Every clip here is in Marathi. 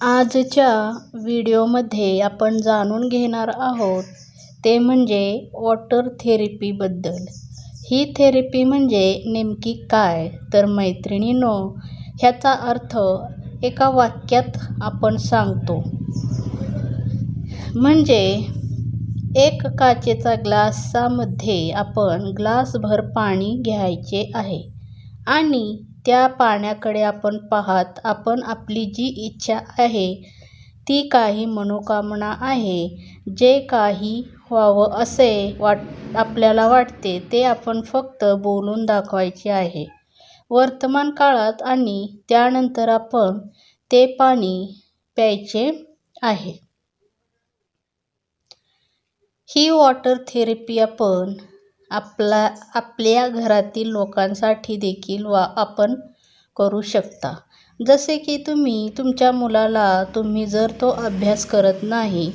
आजच्या व्हिडिओमध्ये आपण जाणून घेणार आहोत ते म्हणजे वॉटर थेरपीबद्दल. ही थेरपी म्हणजे नेमकी काय? तर मैत्रिणीनो ह्याचा अर्थ एका वाक्यात आपण सांगतो. म्हणजे एक काचेचा ग्लासामध्ये आपण ग्लासभर पाणी घ्यायचे आहे आणि त्या पाण्याकडे आपण पाहत आपण आपली जी इच्छा आहे ती काही मनोकामना आहे. जे काही व्हावं असे वाट आपल्याला वाटते ते आपण फक्त बोलून दाखवायचे आहे. वर्तमान काळात आणि त्यानंतर आपण ते पाणी प्यायचे आहे. ही वॉटर थेरपी आपण आपला आपल्या घरातील लोकांसाठी देखील वा आपण करू शकता. जसे की तुम्ही तुमच्या मुलाला तुम्ही जर तो अभ्यास करत नाही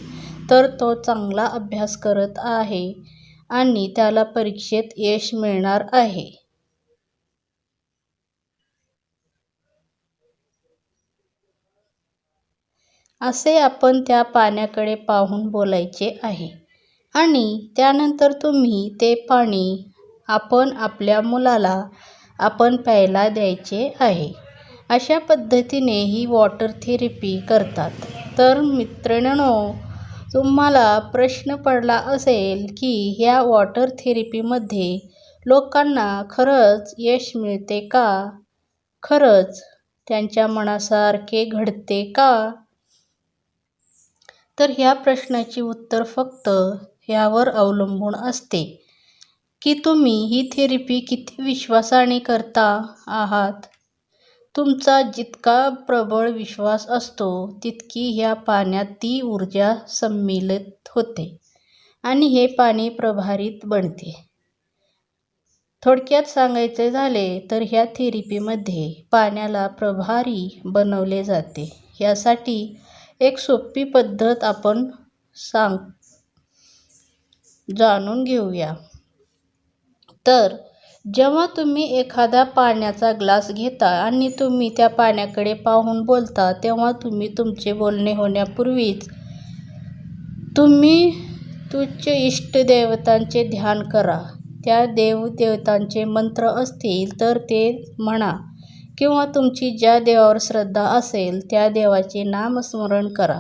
तर तो चांगला अभ्यास करत आहे आणि त्याला परीक्षेत यश मिळणार आहे. असे आपण त्या पाण्याकडे पाहून बोलायचे आहे. आणि त्यानंतर तुम्ही ते पाणी आपण आपल्या मुलाला आपण प्यायला द्यायचे आहे. अशा पद्धतीने ही वॉटर थेरपी करतात. तर मित्रांनो तुम्हाला प्रश्न पडला असेल की ह्या वॉटर थेरपीमध्ये लोकांना खरंच यश मिळते का? खरंच त्यांच्या मनासारखे घडते का? तर ह्या प्रश्नाची उत्तर फक्त ह्यावर अवलंबून असते. की तुम्ही ही थेरपी किती विश्वासाने करता आहात? तुमचा जितका प्रबळ विश्वास असतो तितकी ह्या पाण्यात ती ऊर्जा संमिलित होते आणि हे पाणी प्रभारित बनते. थोडक्यात सांगायचे झाले तर ह्या थेरपीमध्ये पाण्याला प्रभारी बनवले जाते. यासाठी एक सोपी पद्धत आपण सांग जाणून घेऊया. तर जेव्हा तुम्ही एखादा पाण्याचा ग्लास घेता आणि तुम्ही त्या पाण्याकडे पाहून बोलता तेव्हा तुम्ही तुमचे बोलणे होण्यापूर्वीच तुम्ही तुमचे इष्टदेवतांचे ध्यान करा. त्या देवदेवतांचे मंत्र असतील तर ते म्हणा किंवा तुमची ज्या देवावर श्रद्धा असेल त्या देवाचे नामस्मरण करा.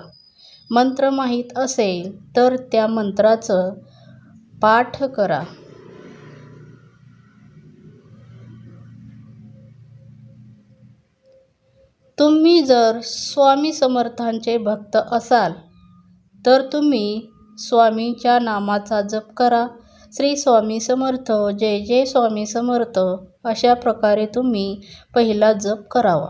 मंत्र माहीत असेल तर त्या मंत्राचं पाठ करा. तुम्ही जर स्वामी समर्थांचे भक्त असाल तर तुम्ही स्वामींच्या नामाचा जप करा. श्री स्वामी समर्थ जय जय स्वामी समर्थ अशा प्रकारे तुम्ही पहिला जप करावा.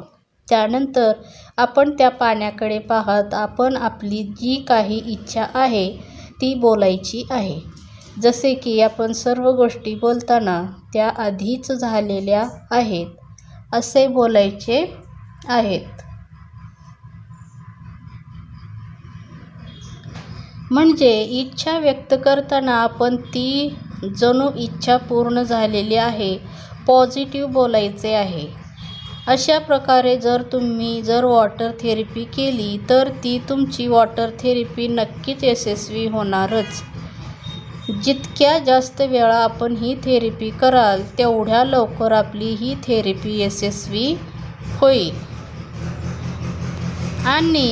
त्यानंतर आपण त्या पाण्याकडे पाहत आपण आपली जी काही इच्छा आहे ती बोलायची आहे. जसे की आपण सर्व गोष्टी बोलताना त्या आधीच झालेल्या आहेत असे बोलायचे आहेत. म्हणजे इच्छा व्यक्त करताना आपण ती जणू इच्छा पूर्ण झालेली आहे पॉझिटिव्ह बोलायचे आहे. अशा प्रकारे जर तुम्ही जर वॉटर थेरपी केली तर ती तुमची वॉटर थेरपी नक्कीच यशस्वी होणारच. जितक्या जास्त वेळा आपण ही थेरपी कराल तेवढ्या लवकर आपली ही थेरपी यशस्वी होईल. आणि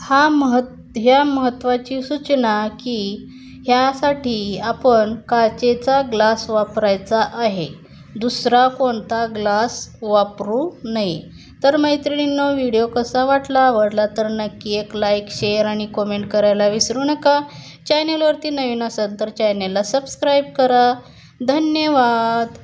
हा महत् ह्या महत्त्वाची सूचना की ह्यासाठी आपण काचेचा ग्लास वापरायचा आहे. दुसरा कोणता ग्लास वापरू नये? तर मैत्रिणींनो व्हिडिओ कसा वाटला आवडला तर नक्की एक लाईक शेअर आणि कमेंट करायला विसरू नका. चॅनेलवरती नवीन असाल तर चॅनेलला सबस्क्राईब करा. धन्यवाद.